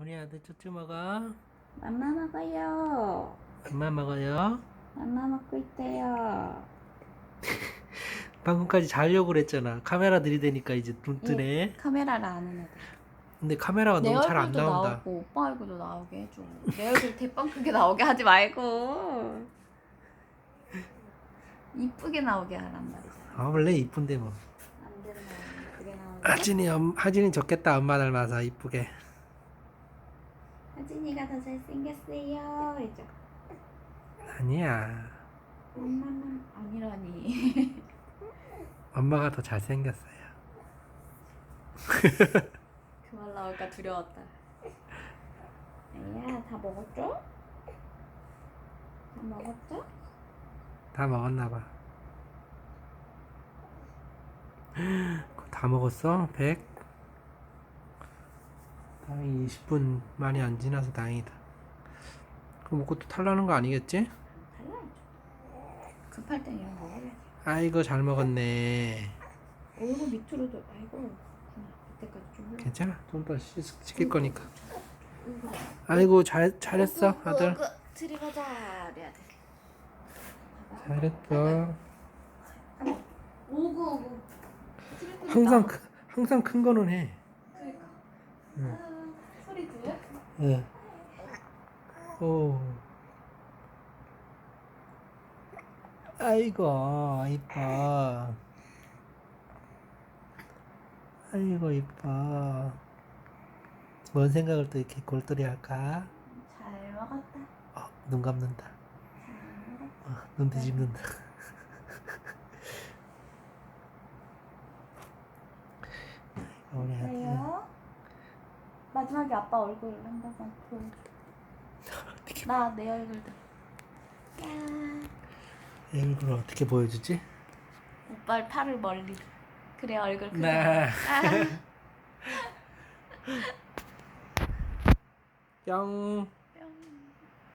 우리 아들 쭈쭈 먹어. 맘마 먹어요. 엄마 먹어요. 맘마 먹고 있대요. 방금까지 자려고 그랬잖아. 카메라 들이대니까 이제 눈 뜨네. 카메라를 아는 애들. 근데 카메라가 내 너무 잘 안 얼굴도 나온다. 나오고 오빠 얼굴도 나오게 해줘. 내 얼굴 대빵 크게 나오게 하지 말고 이쁘게 나오게 하란 말이야. 아 원래 이쁜데 뭐. 안거 이쁘게 나오게. 하진이 엄 하진이 좋겠다 엄마 닮아서 이쁘게. 하진이가 더 잘생겼어요. 해줘. 아니야. 엄마는 아니라니. 엄마가 더 잘생겼어요. 그 말 나올까 두려웠다. 아야 다 먹었죠? 다 먹었죠? 다 먹었나 봐. 다 먹었어? 100? 다행히 20분 많이 안 지나서 다행이다. 그거 먹고 또 탈라는 거 아니겠지? 달라야죠. 급할 땐 이런 거 먹어야지. 아이고 잘 먹었네. 얼굴 밑으로도 아이고. 그때까지 좀 흘러. 괜찮아. 좀 더 시킬 거니까. 아이고 잘 잘했어 아들. 들이가자 그래야 돼. 잘했어. 오구. 트리플 항상. 큰 항상 큰 거는 해. 그러니까. 응. 응. 오. 아이고 이뻐. 아이고 이뻐. 뭔 생각을 또 이렇게 골똘히 할까? 잘 먹었다. 어, 눈 감는다. 어, 눈 뒤집는다. 아이고, 우리 아들. 그래요? 마지막에 아빠 얼굴 한 번만 보여줘. 나 내 얼굴도. 야. 내 얼굴을 어떻게 보여주지? 오빠 팔을 멀리. 그래 얼굴. 네. 아. 뿅.